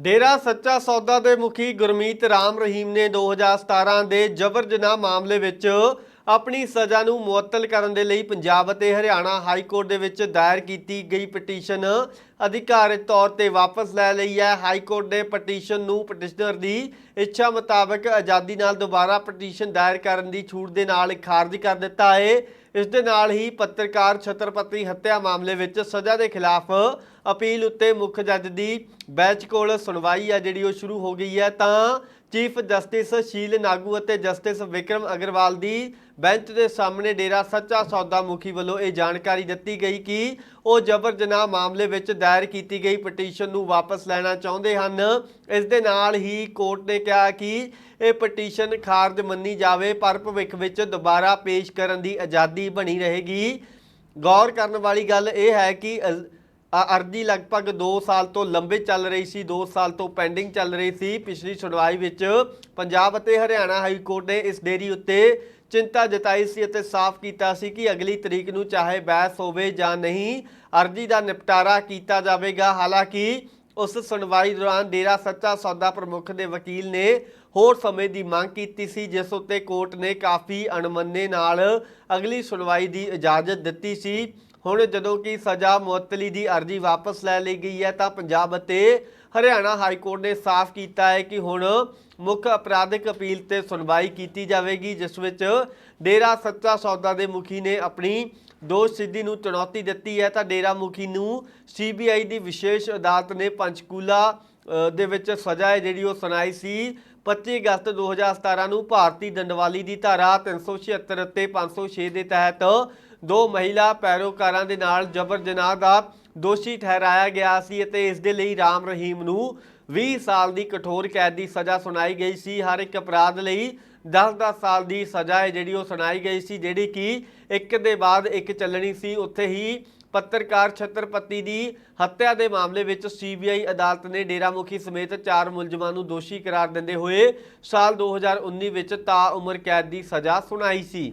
ਡੇਰਾ ਸੱਚਾ ਸੌਦਾ ਦੇ ਮੁਖੀ ਗੁਰਮੀਤ ਰਾਮ ਰਹੀਮ ਨੇ 2017 ਦੇ ਜਬਰ ਜਨਾਹ ਮਾਮਲੇ ਵਿੱਚ ਆਪਣੀ ਸਜ਼ਾ ਨੂੰ ਮੁਅੱਤਲ ਕਰਨ ਦੇ ਲਈ ਪੰਜਾਬ ਅਤੇ ਹਰਿਆਣਾ ਹਾਈ ਕੋਰਟ ਦੇ ਵਿੱਚ ਦਾਇਰ ਕੀਤੀ ਗਈ ਪਟੀਸ਼ਨ। ਅਧਿਕਾਰਤ ਤੌਰ ਤੇ ਵਾਪਸ ਲੈ ਲਈ ਹੈ। ਹਾਈ ਕੋਰਟ ਨੇ ਪਟੀਸ਼ਨ ਨੂੰ ਪਟੀਸ਼ਨਰ ਦੀ ਇੱਛਾ ਮੁਤਾਬਕ ਆਜ਼ਾਦੀ ਨਾਲ ਦੁਬਾਰਾ ਪਟੀਸ਼ਨ ਦਾਇਰ ਕਰਨ ਦੀ ਛੂਟ ਦੇ ਨਾਲ ਖਾਰਜ ਕਰ ਦਿੱਤਾ ਹੈ। ਇਸ ਦੇ ਨਾਲ ਹੀ ਪੱਤਰਕਾਰ ਛਤਰਪਤੀ ਹੱਤਿਆ ਮਾਮਲੇ ਵਿੱਚ ਸਜ਼ਾ ਦੇ ਖਿਲਾਫ ਅਪੀਲ ਉੱਤੇ ਮੁੱਖ ਜੱਜ ਦੀ ਬੈਂਚ ਕੋਲ ਸੁਣਵਾਈ ਆ ਜਿਹੜੀ ਉਹ ਸ਼ੁਰੂ ਹੋ ਗਈ ਹੈ, ਤਾਂ ਚੀਫ ਜਸਟਿਸ ਸ਼ੀਲ ਨਾਗੂ ਅਤੇ ਜਸਟਿਸ ਵਿਕਰਮ ਅਗਰਵਾਲ ਦੀ ਬੈਂਚ ਦੇ ਸਾਹਮਣੇ ਡੇਰਾ ਸੱਚਾ ਸੌਦਾ ਮੁਖੀ ਵੱਲੋਂ ਇਹ ਜਾਣਕਾਰੀ ਦਿੱਤੀ ਗਈ ਕਿ ਉਹ ਜਬਰ ਜਨਾਹ ਮਾਮਲੇ ਵਿੱਚ ਦਾਇਰ ਕੀਤੀ ਗਈ ਪਟੀਸ਼ਨ ਨੂੰ ਵਾਪਸ ਲੈਣਾ ਚਾਹੁੰਦੇ ਹਨ। ਇਸ ਦੇ ਨਾਲ ਹੀ ਕੋਰਟ ਨੇ ਕਿਹਾ ਕਿ ਇਹ ਪਟੀਸ਼ਨ ਖਾਰਜ ਮੰਨੀ ਜਾਵੇ, ਪਰ ਭਵਿੱਖ ਵਿੱਚ ਦੁਬਾਰਾ ਪੇਸ਼ ਕਰਨ ਦੀ ਆਜ਼ਾਦੀ ਬਣੀ ਰਹੇਗੀ। ਗੌਰ ਕਰਨ ਵਾਲੀ ਗੱਲ ਇਹ ਹੈ ਕਿ ਅਰਜੀ ਲਗਭਗ 2 ਸਾਲ ਤੋਂ ਲੰਬੇ ਚੱਲ ਰਹੀ ਸੀ 2 ਸਾਲ ਤੋਂ ਪੈਂਡਿੰਗ ਚੱਲ ਰਹੀ ਸੀ। ਪਿਛਲੀ ਸੁਣਵਾਈ ਵਿੱਚ ਪੰਜਾਬ ਅਤੇ ਹਰਿਆਣਾ ਹਾਈ ਕੋਰਟ ਨੇ ਇਸ ਡੇਰੀ ਉੱਤੇ ਚਿੰਤਾ ਜਤਾਈ ਸੀ ਅਤੇ ਸਾਫ਼ ਕੀਤਾ ਸੀ ਕਿ ਅਗਲੀ ਤਰੀਕ ਨੂੰ ਚਾਹੇ ਬਹਿਸ ਹੋਵੇ ਜਾਂ ਨਹੀਂ, ਅਰਜੀ ਦਾ ਨਿਪਟਾਰਾ ਕੀਤਾ ਜਾਵੇਗਾ। ਹਾਲਾਂਕਿ ਉਸ ਸੁਣਵਾਈ ਦੌਰਾਨ ਡੇਰਾ ਸੱਚਾ ਸੌਦਾ ਪ੍ਰਮੁੱਖ ਦੇ ਵਕੀਲ ਨੇ ਹੋਰ ਸਮੇਂ ਦੀ ਮੰਗ ਕੀਤੀ ਸੀ, ਜਿਸ ਉੱਤੇ ਕੋਰਟ ਨੇ ਕਾਫੀ ਅਣਮੰਨੇ ਨਾਲ ਅਗਲੀ ਸੁਣਵਾਈ ਦੀ ਇਜਾਜ਼ਤ ਦਿੱਤੀ ਸੀ। ਹੁਣ ਜਦੋਂ ਕਿ ਸਜ਼ਾ ਮੁਅੱਤਲੀ ਦੀ ਅਰਜ਼ੀ ਵਾਪਸ ਲੈ ਲਈ ਗਈ ਹੈ, ਤਾਂ ਪੰਜਾਬ ਅਤੇ ਹਰਿਆਣਾ ਹਾਈ ਕੋਰਟ ਨੇ ਸਾਫ਼ ਕੀਤਾ ਹੈ ਕਿ ਹੁਣ ਮੁੱਖ ਅਪਰਾਧਿਕ ਅਪੀਲ ਤੇ ਸੁਣਵਾਈ ਕੀਤੀ ਜਾਵੇਗੀ, ਜਿਸ ਵਿੱਚ ਡੇਰਾ ਸੱਚਾ ਸੌਦਾ ਦੇ ਮੁਖੀ ਨੇ ਆਪਣੀ ਦੋਸ਼ ਸਿੱਧੀ ਨੂੰ ਚੁਣੌਤੀ ਦਿੱਤੀ ਹੈ। ਤਾਂ ਡੇਰਾ ਮੁਖੀ ਨੂੰ ਸੀਬੀਆਈ ਦੀ ਵਿਸ਼ੇਸ਼ ਅਦਾਲਤ ਨੇ ਪੰਚਕੂਲਾ ਦੇ ਵਿੱਚ ਸਜ਼ਾ ਹੈ ਜਿਹੜੀ ਉਹ ਸੁਣਾਈ ਸੀ। 25 ਅਗਸਤ 2017 ਨੂੰ ਭਾਰਤੀ ਦੰਡਵਾਲੀ ਦੀ ਧਾਰਾ 376 ਅਤੇ 506 ਦੇ ਤਹਿਤ ਦੋ ਮਹਿਲਾ ਪੈਰੋਕਾਰਾਂ ਦੇ ਨਾਲ ਜਬਰ ਜਨਾਹ ਦਾ ਦੋਸ਼ੀ ਠਹਿਰਾਇਆ ਗਿਆ ਸੀ ਅਤੇ ਇਸ ਦੇ ਲਈ ਰਾਮ ਰਹੀਮ ਨੂੰ 20 ਸਾਲ ਦੀ ਕਠੋਰ ਕੈਦ ਦੀ ਸਜ਼ਾ ਸੁਣਾਈ ਗਈ ਸੀ। ਹਰ ਇੱਕ ਅਪਰਾਧ ਲਈ 10-10 ਸਾਲ ਦੀ ਸਜ਼ਾ ਹੈ ਜਿਹੜੀ ਉਹ ਸੁਣਾਈ ਗਈ ਸੀ, ਜਿਹੜੀ ਕਿ ਇੱਕ ਦੇ ਬਾਅਦ ਇੱਕ ਚੱਲਣੀ ਸੀ। ਉੱਥੇ ਹੀ ਪੱਤਰਕਾਰ ਛਤਰਪਤੀ ਦੀ ਹੱਤਿਆ ਦੇ ਮਾਮਲੇ ਵਿੱਚ ਸੀਬੀਆਈ ਅਦਾਲਤ ਨੇ ਡੇਰਾ ਮੁਖੀ ਸਮੇਤ ਚਾਰ ਮੁਲਜ਼ਮਾਂ ਨੂੰ ਦੋਸ਼ੀ ਕਰਾਰ ਦਿੰਦੇ ਹੋਏ ਸਾਲ 2019 ਵਿੱਚ ਤਾ ਉਮਰ ਕੈਦ ਦੀ ਸਜ਼ਾ ਸੁਣਾਈ ਸੀ।